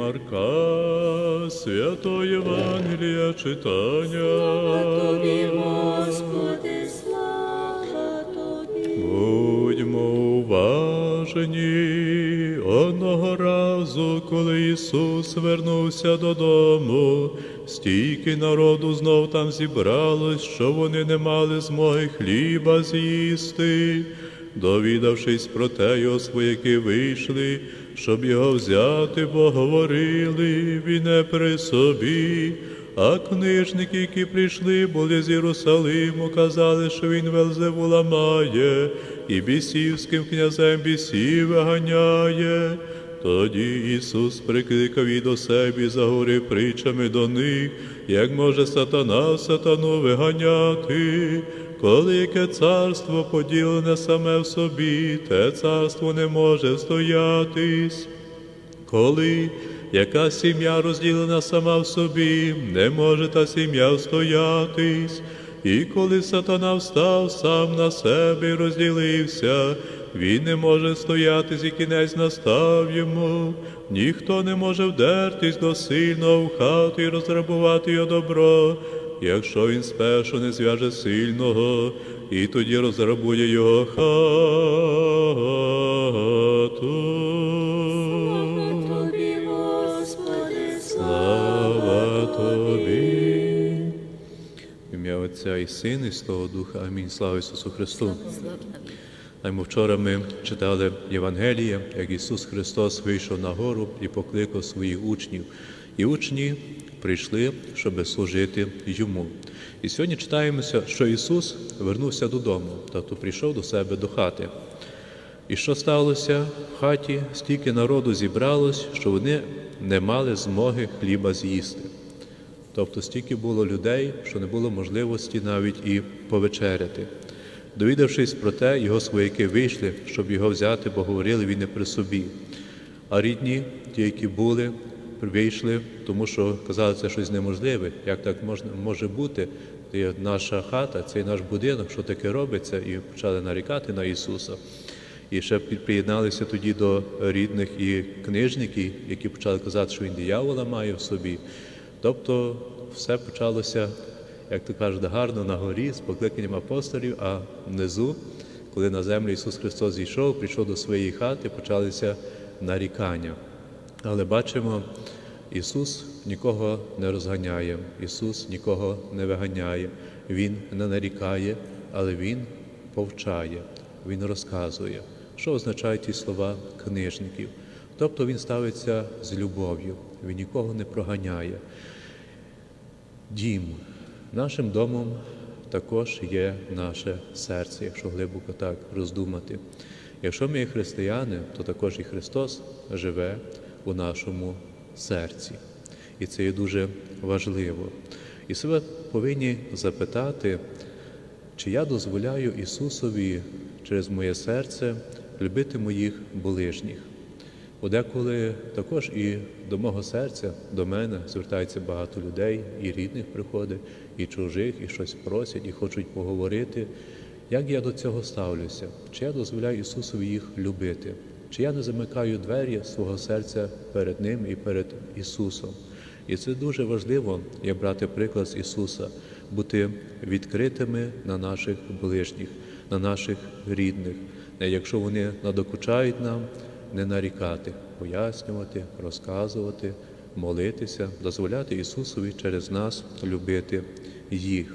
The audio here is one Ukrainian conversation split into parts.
Марка, свято Євангелія читання. Тобі, Господи, слава Тобі. Будьмо уважні. Одного разу, коли Ісус вернувся додому, стільки народу знов там зібралось, що вони не мали змоги хліба з'їсти. Довідавшись про те, його свояки вийшли, щоб його взяти, бо говорили, він не при собі. А книжники, які прийшли, були з Єрусалиму, казали, що він Велзевула має, і бісівським князем бісів виганяє. Тоді Ісус прикликав і до себе і заговорив притчами до них, як може сатана сатану виганяти, коли яке царство поділене саме в собі, те царство не може стоятись. Коли яка сім'я розділена сама в собі, не може та сім'я встоятись, і коли сатана встав сам на себе і розділився, він не може стоятись і кінець настав йому, ніхто не може вдертись до сильного в хату і розграбувати його добро, якщо він спершу не зв'яже сильного, і тоді розграбує його хату. Тобі, Господи, Слава Тобі. Отця і Сина, і Святого Духа. Амінь. Слава Ісусу Христу. Наймо вчора ми читали Євангеліє, як Ісус Христос вийшов на гору і покликав своїх учнів. І учні прийшли, щоб служити йому. І сьогодні читаємося, що Ісус вернувся додому, тобто прийшов до себе до хати. І що сталося в хаті? Стільки народу зібралось, що вони не мали змоги хліба з'їсти. Тобто стільки було людей, що не було можливості навіть і повечеряти. Довідавшись про те, його свояки вийшли, щоб його взяти, бо говорили він не при собі. А рідні, ті, які були, вийшли, тому що казали, це щось неможливе. Як так може бути? Це наша хата, цей наш будинок, що таке робиться, і почали нарікати на Ісуса. І ще приєдналися тоді до рідних і книжників, які почали казати, що він диявола має в собі. Тобто все почалося, як то кажуть, гарно на горі з покликанням апостолів, а внизу, коли на землю Ісус Христос зійшов, прийшов до своєї хати, почалися нарікання. Але бачимо, Ісус нікого не розганяє, Ісус нікого не виганяє, Він не нарікає, але Він повчає, Він розказує, що означають ті слова книжників. Тобто Він ставиться з любов'ю, Він нікого не проганяє. Дім. Нашим домом також є наше серце, якщо глибоко так роздумати. Якщо ми є християни, то також і Христос живе у нашому серці. І це є дуже важливо. І себе повинні запитати, чи я дозволяю Ісусові через моє серце любити моїх ближніх. Бо деколи також і до мого серця, до мене звертається багато людей, і рідних приходить, і чужих, і щось просять, і хочуть поговорити. Як я до цього ставлюся? Чи я дозволяю Ісусові їх любити? Чи я не замикаю двері свого серця перед Ним і перед Ісусом? І це дуже важливо, як брати приклад з Ісуса, бути відкритими на наших ближніх, на наших рідних. Якщо вони надокучають нам, не нарікати, пояснювати, розказувати, молитися, дозволяти Ісусові через нас любити їх.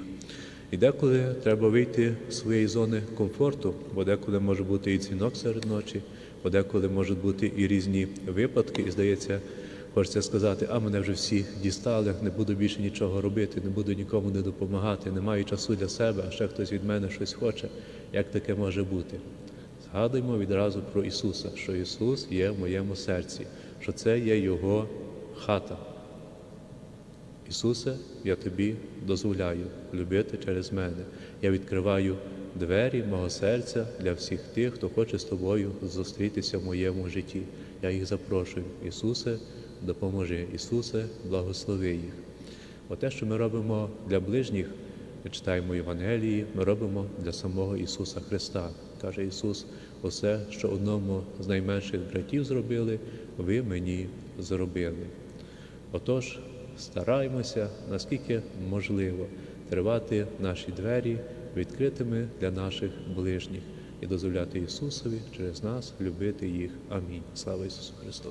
І деколи треба вийти з своєї зони комфорту, бо деколи може бути і дзвінок серед ночі, бо деколи можуть бути і різні випадки, і здається, хочеться сказати, а мене вже всі дістали, не буду більше нічого робити, не буду нікому не допомагати, не маю часу для себе, а ще хтось від мене щось хоче. Як таке може бути? Згадуємо відразу про Ісуса, що Ісус є в моєму серці, що це є Його хата. Ісусе, я тобі дозволяю любити через мене. Я відкриваю двері мого серця для всіх тих, хто хоче з тобою зустрітися в моєму житті. Я їх запрошую. Ісусе, допоможи. Ісусе, благослови їх. Оте, що ми робимо для ближніх, ми читаємо Євангелії, ми робимо для самого Ісуса Христа. Каже Ісус, усе, що одному з найменших братів зробили, ви мені зробили. Отож, стараємося, наскільки можливо, тривати наші двері відкритими для наших ближніх і дозволяти Ісусові через нас любити їх. Амінь. Слава Ісусу Христу!